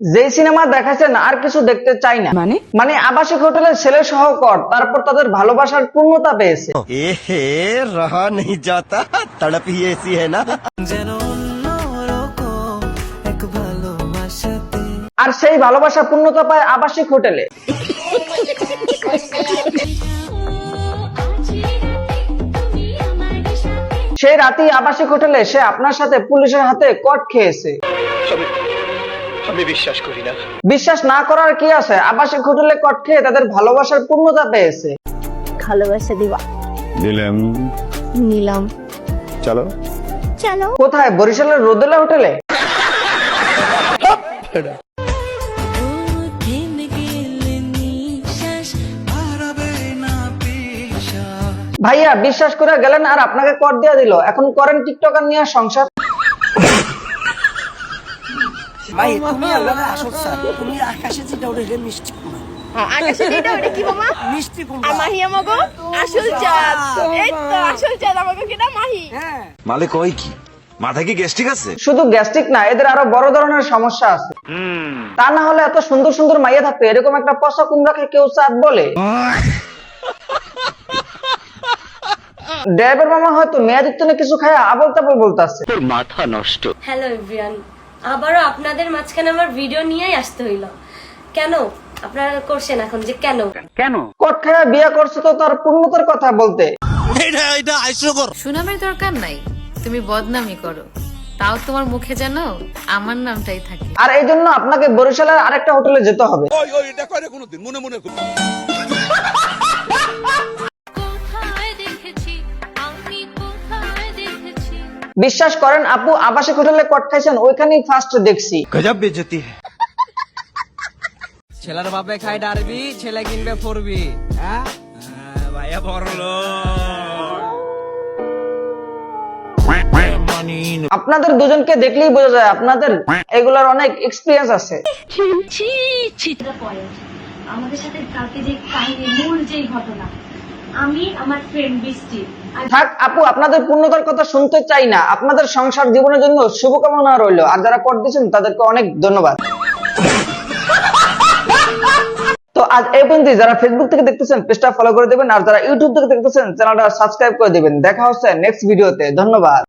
যে সিনেমা দেখাচ্ছেন আর কিছু দেখতে চাই না। মানে? মানে আবাসিক হোটেলের ছেলে সহকর তারপর তাদের ভালোবাসার পূর্ণতা পেয়েছে। এহে রহা নেই যাতা তড়পি এসি হে না। যেন আর সেই ভালোবাসা পূর্ণতা পায় আবাসিক হোটেলে। সেই রাতেই আবাসিক হোটেলে সে আপনার সাথে পুলিশের হাতে কট খেয়েছে। আমি বিশ্বাস করি না। বিশ্বাস না করার কি আছে? আবাসিক হোটেলে কট খেয়ে তাদের ভালোবাসার পূর্ণতা পেয়েছে। ভালোবাসা দিবা। দিলাম নিলাম। চলো। চলো। কোথায়? বরিশালের রোদেলা হোটেলে? ভাইয়া বিশ্বাস করে গেলেন আর আপনাকে কর দিয়ে দিল। এখন করেন টিকটকার নিয়ে সংসার। ভাই তুমি আল্লাহর আসল স্যার। তুমি আকাশে যেটা ওটা মিষ্টি কুমড়া। আকাশে এটা ওটা কি মামা মিষ্টি আর মাহি আমাগো আসল চাঁদ। এই তো আসল চাঁদ আমাগো কিনা মাহি? হ্যাঁ। মালিক ওই কি? মাথা কি গ্যাস্ট্রিক আছে? শুধু গ্যাস্ট্রিক না এদের আরও বড় ধরনের সমস্যা আছে। তা না হলে এত সুন্দর সুন্দর মাইয়া থাকতো এরকম একটা পশা কুমড়াকে কেউ চাঁদ বলে? ড্রাইভার মামা হয়তো মেয়াদিত্য না কিছু খায় আবল তাবল বলতেছে হ্যালো এভরিওয়ান আবারও আপনাদের মাঝখানে আমার ভিডিও নিয়েই আসতে হইল। কেন? আপনারা করছেন এখন যে কেন? কেন? খায়া বিয়ে করছ তো তার পূর্ণতার কথা বলতে। সুনামের দরকার নাই তুমি বদনামি করো। তাও তোমার মুখে যেন আমার নামটাই থাকে। আর এই জন্য আপনাকে বরিশালের আরেকটা হোটেলে যেতে হবে। কোথায় বিশ্বাস করেন আপু আবাসিক হোটেলে কট খাইছেন ওইখানেই ফার্স্ট দেখছি। গজব বেজতি। ছেলের বাপে খাই ডারবি ছেলে কিনবে ফোরবি হ্যাঁ? হ্যাঁ ভাইয়া বড়লো আপনাদের দুজনকে দেখলেই বোঝা যায় আপনাদের এগুলার অনেক এক্সপিরিয়েন্স আছে। আমাদের সাথে কালকে যে কাহিনী মূল যে ঘটনা আমি আমার ফ্রেন্ড বৃষ্টি থাক, আপু, আপনাদের পূর্ণতার কথা শুনতে চাই না। আপনাদের সংসার জীবনের জন্য শুভকামনা রইল। আর যারা কর দিয়েছেন, তাদেরকে অনেক ধন্যবাদ। তো আজ এই পর্যন্ত যারা ফেসবুক থেকে দেখতেছেন, পেজটা ফলো করে দেবেন। আর যারা ইউটিউব থেকে দেখতেছেন চ্যানেলটা সাবস্ক্রাইব করে দেবেন। দেখা হচ্ছে নেক্সট ভিডিওতে ধন্যবাদ।